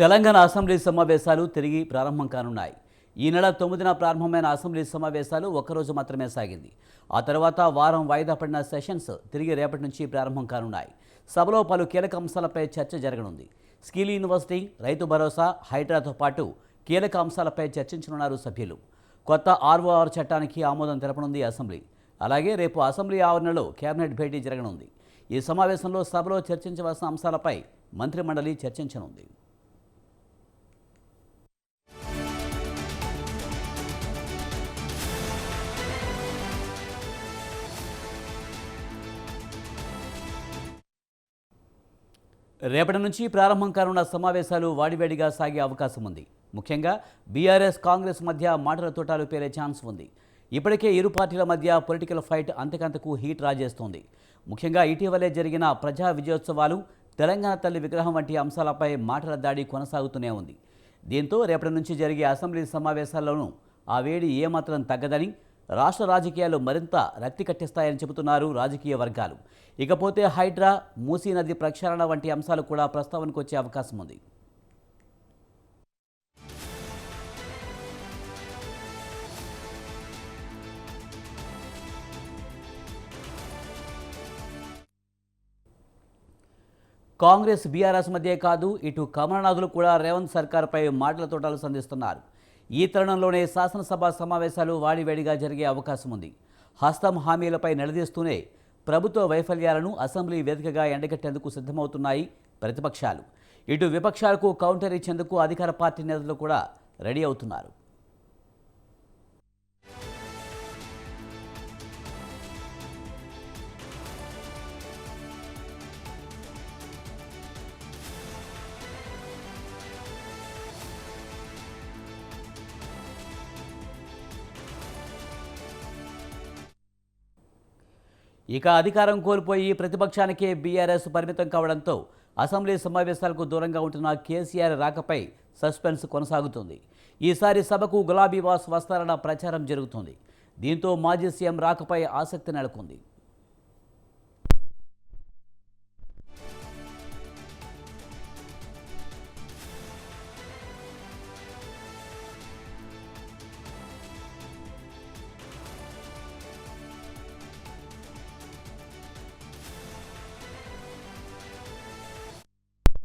Telangana assembly సమావేశాలు తిరిగి ప్రారంభం కానున్నాయి. ఈ నెల తొమ్మిదిన ప్రారంభమైన అసెంబ్లీ సమావేశాలు ఒక్కరోజు మాత్రమే సాగింది. ఆ తర్వాత వారం వాయిదా పడిన సెషన్స్ తిరిగి రేపటి నుంచి ప్రారంభం కానున్నాయి. సభలో పలు కీలక అంశాలపై చర్చ జరగనుంది. స్కిల్ యూనివర్సిటీ రైతు భరోసా హైడ్రాతో పాటు కీలక అంశాలపై చర్చించనున్నారు సభ్యులు. కొత్త ఆర్ఓఆర్ చట్టానికి ఆమోదం తెలపనుంది అసెంబ్లీ. అలాగే రేపు అసెంబ్లీ ఆవరణలో కేబినెట్ భేటీ జరగనుంది. ఈ సమావేశంలో సభలో చర్చించవలసిన అంశాలపై మంత్రిమండలి చర్చించనుంది. రేపటి నుంచి ప్రారంభం కానున్న సమావేశాలు వాడివేడిగా సాగే అవకాశం ఉంది. ముఖ్యంగా బీఆర్ఎస్ కాంగ్రెస్ మధ్య మాటల తోటాలు పేరే ఛాన్స్ ఉంది. ఇప్పటికే ఇరు పార్టీల మధ్య పొలిటికల్ ఫైట్ అంతకంతకు హీట్ రాజేస్తోంది. ముఖ్యంగా ఇటీవలే జరిగిన ప్రజా విజయోత్సవాలు తెలంగాణ తల్లి విగ్రహం వంటి అంశాలపై మాటల దాడి కొనసాగుతూనే ఉంది. దీంతో రేపటి నుంచి జరిగే అసెంబ్లీ సమావేశాల్లోనూ ఆ వేడి ఏమాత్రం తగ్గదని రాష్ట్ర రాజకీయాలు మరింత రక్తి కట్టిస్తాయని చెబుతున్నారు రాజకీయ వర్గాలు. ఇకపోతే హైడ్రా మూసీ నది ప్రక్షాళన వంటి అంశాలు కూడా ప్రస్తావనకు వచ్చే అవకాశం ఉంది. కాంగ్రెస్ బీఆర్ఎస్ మధ్య కాదు ఇటు కమలనాథులు కూడా రేవంత్ సర్కార్పై మాటల తోటాలు సంధిస్తున్నారు. ఈ తరుణంలోనే శాసనసభ సమావేశాలు వాడివేడిగా జరిగే అవకాశం ఉంది. హస్తం హామీలపై నిలదీస్తూనే ప్రభుత్వ వైఫల్యాలను అసెంబ్లీ వేదికగా ఎండగట్టేందుకు సిద్ధమవుతున్నాయి ప్రతిపక్షాలు. ఇటు విపక్షాలకు కౌంటర్ ఇచ్చేందుకు అధికార పార్టీ నేతలు కూడా రెడీ అవుతున్నారు. ఇక అధికారం కోల్పోయి ప్రతిపక్షానికే బీఆర్ఎస్ పరిమితం కావడంతో అసెంబ్లీ సమావేశాలకు దూరంగా ఉంటున్న కేసీఆర్ రాకపై సస్పెన్స్ కొనసాగుతుంది. ఈసారి సభకు గులాబీ వాస్ వస్తారన్న ప్రచారం జరుగుతుంది. దీంతో మాజీ సీఎం రాకపై ఆసక్తి నెలకొంది.